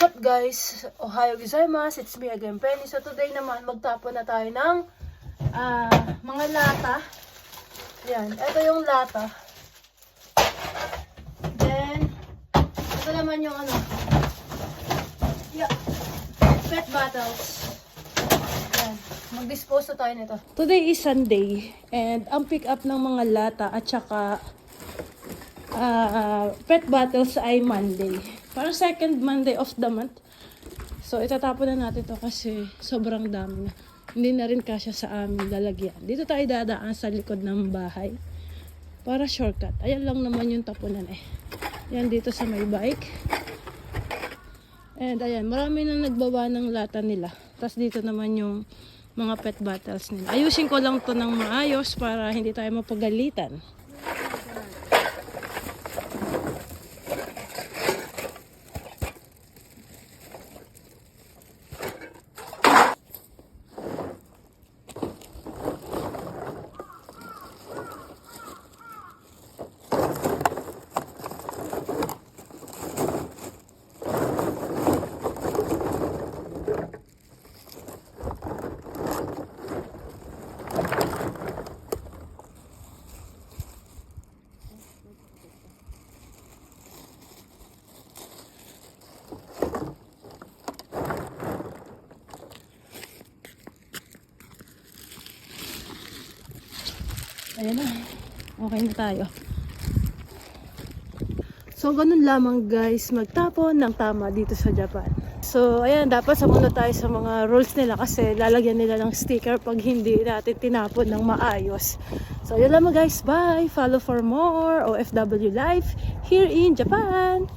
What's up guys? Ohio gozaimasu. It's me again, Penny. So today naman magtapon na tayo ng ah, mga lata. Yan, ito yung lata. Then, ito naman yung ano. Yeah. Pet bottles. Yan. Mag-dispose na tayo nito. Today is Sunday and ang pick up ng mga lata at saka ah, pet bottles ay Monday. Parang second Monday of the month. So, itatapon na natin to kasi sobrang dami na. Hindi na rin kasya sa aming lalagyan. Dito tayo dadaan sa likod ng bahay. Para shortcut. Ayan lang naman yung tapunan eh. Yan dito sa may bike. And ayan, marami na nagbaba ng lata nila. Tapos dito naman yung mga pet bottles nila. Ayusin ko lang to ng maayos para hindi tayo mapagalitan. Ayan na. Okay na tayo. So, ganun lamang guys, magtapon ng tama dito sa Japan. So, ayan, dapat sumunod tayo sa mga rules nila kasi lalagyan nila ng sticker pag hindi natin tinapon ng maayos. So, yun lamang guys. Bye! Follow for more OFW Life here in Japan!